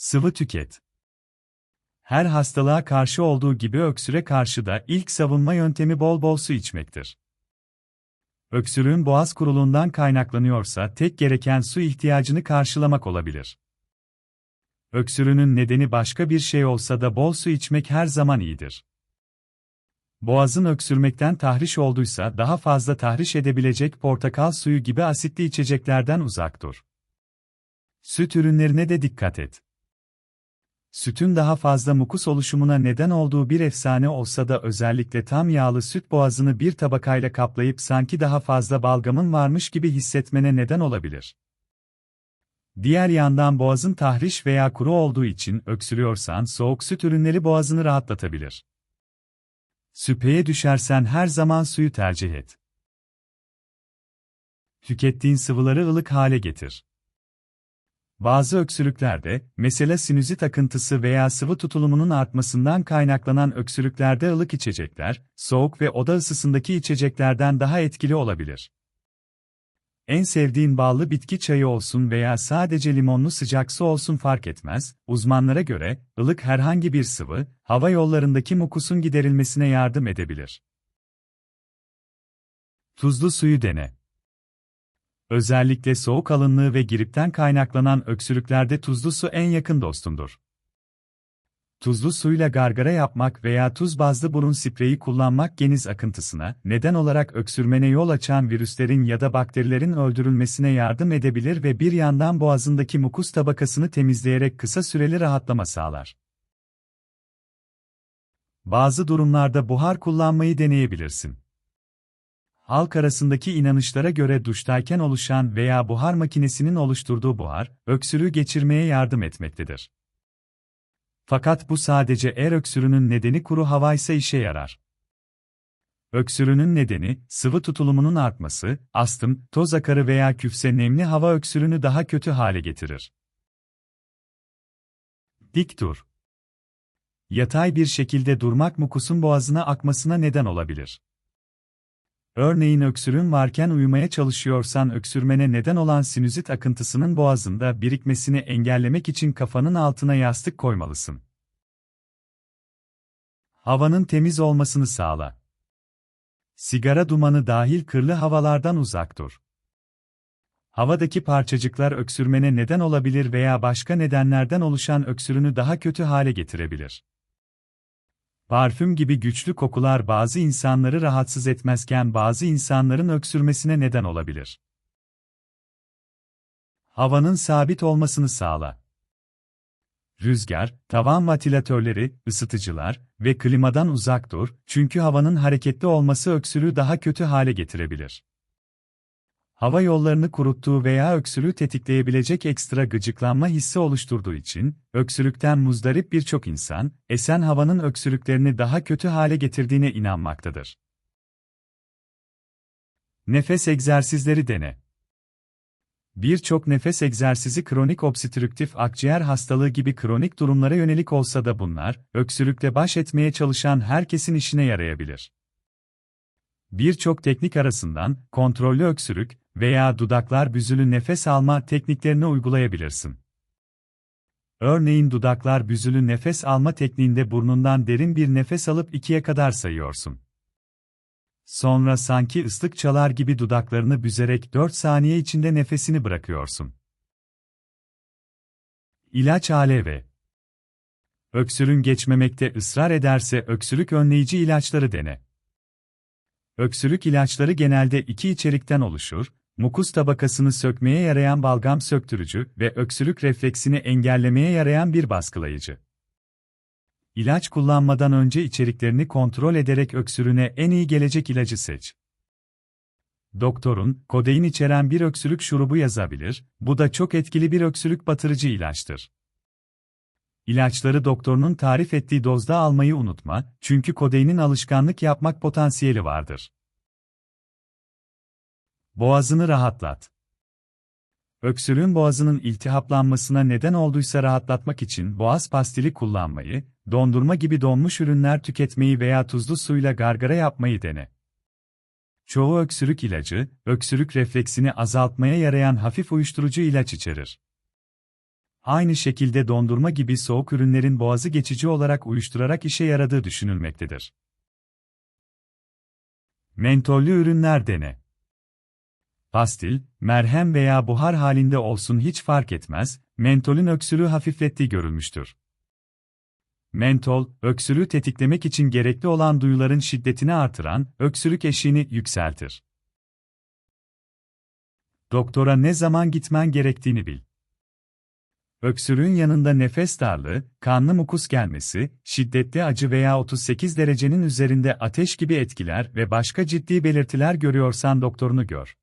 Sıvı tüket. Her hastalığa karşı olduğu gibi öksüre karşı da ilk savunma yöntemi bol bol su içmektir. Öksürüğün boğaz kuruluğundan kaynaklanıyorsa tek gereken su ihtiyacını karşılamak olabilir. Öksürüğünün nedeni başka bir şey olsa da bol su içmek her zaman iyidir. Boğazın öksürmekten tahriş olduysa daha fazla tahriş edebilecek portakal suyu gibi asitli içeceklerden uzak dur. Süt ürünlerine de dikkat et. Sütün daha fazla mukus oluşumuna neden olduğu bir efsane olsa da özellikle tam yağlı süt boğazını bir tabakayla kaplayıp sanki daha fazla balgamın varmış gibi hissetmene neden olabilir. Diğer yandan boğazın tahriş veya kuru olduğu için öksürüyorsan soğuk süt ürünleri boğazını rahatlatabilir. Süpeye düşersen her zaman suyu tercih et. Tükettiğin sıvıları ılık hale getir. Bazı öksürüklerde, mesela sinüzit akıntısı veya sıvı tutulumunun artmasından kaynaklanan öksürüklerde ılık içecekler, soğuk ve oda ısısındaki içeceklerden daha etkili olabilir. En sevdiğin ballı bitki çayı olsun veya sadece limonlu sıcak su olsun fark etmez, uzmanlara göre, ılık herhangi bir sıvı, hava yollarındaki mukusun giderilmesine yardım edebilir. Tuzlu suyu dene. Özellikle soğuk alınlığı ve gripten kaynaklanan öksürüklerde tuzlu su en yakın dostumdur. Tuzlu suyla gargara yapmak veya tuz bazlı burun spreyi kullanmak geniz akıntısına, neden olarak öksürmene yol açan virüslerin ya da bakterilerin öldürülmesine yardım edebilir ve bir yandan boğazındaki mukus tabakasını temizleyerek kısa süreli rahatlama sağlar. Bazı durumlarda buhar kullanmayı deneyebilirsin. Halk arasındaki inanışlara göre duştayken oluşan veya buhar makinesinin oluşturduğu buhar, öksürüğü geçirmeye yardım etmektedir. Fakat bu sadece eğer öksürünün nedeni kuru havaysa işe yarar. Öksürünün nedeni, sıvı tutulumunun artması, astım, toz akarı veya küfse nemli hava öksürünü daha kötü hale getirir. Dik dur. Yatay bir şekilde durmak mukusun boğazına akmasına neden olabilir. Örneğin öksürüğün varken uyumaya çalışıyorsan öksürmene neden olan sinüzit akıntısının boğazında birikmesini engellemek için kafanın altına yastık koymalısın. Havanın temiz olmasını sağla. Sigara dumanı dahil kırlı havalardan uzak dur. Havadaki parçacıklar öksürmene neden olabilir veya başka nedenlerden oluşan öksürünü daha kötü hale getirebilir. Parfüm gibi güçlü kokular bazı insanları rahatsız etmezken bazı insanların öksürmesine neden olabilir. Havanın sabit olmasını sağla. Rüzgar, tavan ventilatörleri, ısıtıcılar ve klimadan uzak dur çünkü havanın hareketli olması öksürüğü daha kötü hale getirebilir hava yollarını kuruttuğu veya öksürüğü tetikleyebilecek ekstra gıcıklanma hissi oluşturduğu için, öksürükten muzdarip birçok insan, esen havanın öksürüklerini daha kötü hale getirdiğine inanmaktadır. Nefes egzersizleri dene. Birçok nefes egzersizi kronik obstrüktif akciğer hastalığı gibi kronik durumlara yönelik olsa da bunlar, öksürükle baş etmeye çalışan herkesin işine yarayabilir. Birçok teknik arasından kontrollü öksürük veya dudaklar büzülü nefes alma tekniklerini uygulayabilirsin. Örneğin dudaklar büzülü nefes alma tekniğinde burnundan derin bir nefes alıp ikiye kadar sayıyorsun. Sonra sanki ıslık çalar gibi dudaklarını büzerek 4 saniye içinde nefesini bırakıyorsun. İlaç ALV Öksürün geçmemekte ısrar ederse öksürük önleyici ilaçları dene. Öksürük ilaçları genelde iki içerikten oluşur, mukus tabakasını sökmeye yarayan balgam söktürücü ve öksürük refleksini engellemeye yarayan bir baskılayıcı. İlaç kullanmadan önce içeriklerini kontrol ederek öksürüğüne en iyi gelecek ilacı seç. Doktorun, kodein içeren bir öksürük şurubu yazabilir, bu da çok etkili bir öksürük batırıcı ilaçtır. İlaçları doktorunun tarif ettiği dozda almayı unutma, çünkü kodeinin alışkanlık yapmak potansiyeli vardır. Boğazını rahatlat. Öksürüğün boğazının iltihaplanmasına neden olduysa rahatlatmak için boğaz pastili kullanmayı, dondurma gibi donmuş ürünler tüketmeyi veya tuzlu suyla gargara yapmayı dene. Çoğu öksürük ilacı, öksürük refleksini azaltmaya yarayan hafif uyuşturucu ilaç içerir. aynı şekilde dondurma gibi soğuk ürünlerin boğazı geçici olarak uyuşturarak işe yaradığı düşünülmektedir. Mentollü ürünler dene. Pastil, merhem veya buhar halinde olsun hiç fark etmez, mentolün öksürüğü hafiflettiği görülmüştür. Mentol, öksürüğü tetiklemek için gerekli olan duyuların şiddetini artıran, öksürük eşiğini yükseltir. Doktora ne zaman gitmen gerektiğini bil. Öksürüğün yanında nefes darlığı, kanlı mukus gelmesi, şiddetli acı veya 38 derecenin üzerinde ateş gibi etkiler ve başka ciddi belirtiler görüyorsan doktorunu gör.